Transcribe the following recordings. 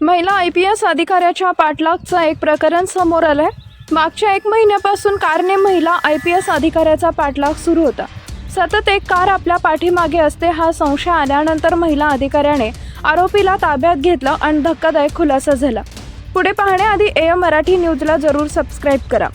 महिला I P S अधिकाऱ्याच्या पाठलागचं एक प्रकरण समोर आलंय. मागच्या एक महिन्यापासून कारने महिला आय पी एस अधिकाऱ्याचा पाठलाग सुरू होता. सतत एक कार आपल्या पाठीमागे असते हा संशय आल्यानंतर महिला अधिकाऱ्याने आरोपीला ताब्यात घेतलं आणि धक्कादायक खुलासा झाला. पुढे पाहण्याआधी ए मराठी न्यूजला जरूर सबस्क्राईब करा.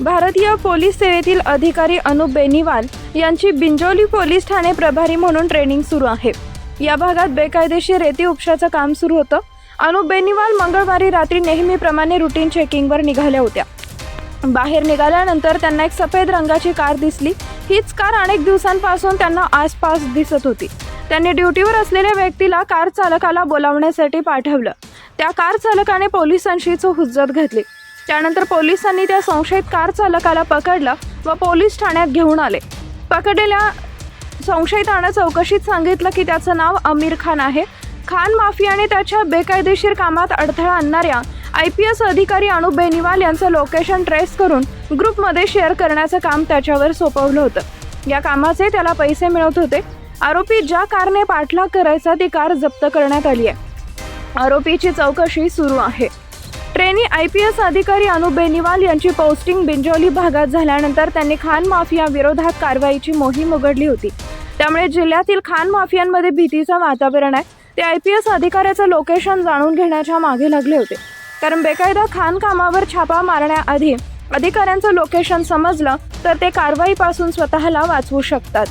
भारतीय पोलीस सेवेतील अधिकारी अनुप बेनीवाल यांची बिंजोली पोलीस ठाणे प्रभारी म्हणून ट्रेनिंग सुरू आहे. या भागात बेकायदेशीर रेती उपशाचं काम सुरू होतं. अनु बेनीवाल मंगळवारी रात्री नेहमीप्रमाणे रुटीन चेकिंगवर निघाल्या होत्या. बाहेर निघाल्यानंतर त्यांना एक सफेद रंगाची कार दिसली. हीच कार अनेक दिवसांपासून त्यांना आसपास दिसत होती. त्यांनी ड्युटीवर असलेल्या व्यक्तीला कार चालकाला बोलावण्यासाठी पाठवलं. त्या कार चालकाने पोलिसांशीच हुज्जत घातली. त्यानंतर पोलिसांनी त्या संशयित कार चालकाला पकडलं व पोलीस ठाण्यात घेऊन आले. पकडलेल्या संशयितानं चौकशीत सांगितलं की त्याचं नाव आमिर खान आहे. खान माफियाने त्याच्या बेकायदेशीर कामात अडथळा आणणाऱ्या आय पी एस अधिकारी अनुप बेनिवाल यांचं लोकेशन ट्रेस करून ग्रुपमध्ये शेअर करण्याचं काम त्याच्यावर सोपवलं होतं. या कामाचे त्याला पैसे मिळत होते. आरोपी ज्या कारने पाठलाग करायचा ती कार जप्त करण्यात आली आहे. आरोपीची चौकशी सुरू आहे. ट्रेनी आय पी एस अधिकारी अनुप बेनिवाल यांची पोस्टिंग बिंजोली भागात झाल्यानंतर त्यांनी खान माफिया विरोधात कारवाईची मोहीम उघडली होती. त्यामुळे जिल्ह्यातील खान माफियांमध्ये भीतीचं वातावरण आहे. ते आय पी एस अधिकाऱ्याचं लोकेशन जाणून घेण्याच्या मागे लागले होते. कारण बेकायदा खान कामावर छापा मारण्याआधी अधिकाऱ्यांचं लोकेशन समजलं तर ते कारवाईपासून स्वतःला वाचवू शकतात.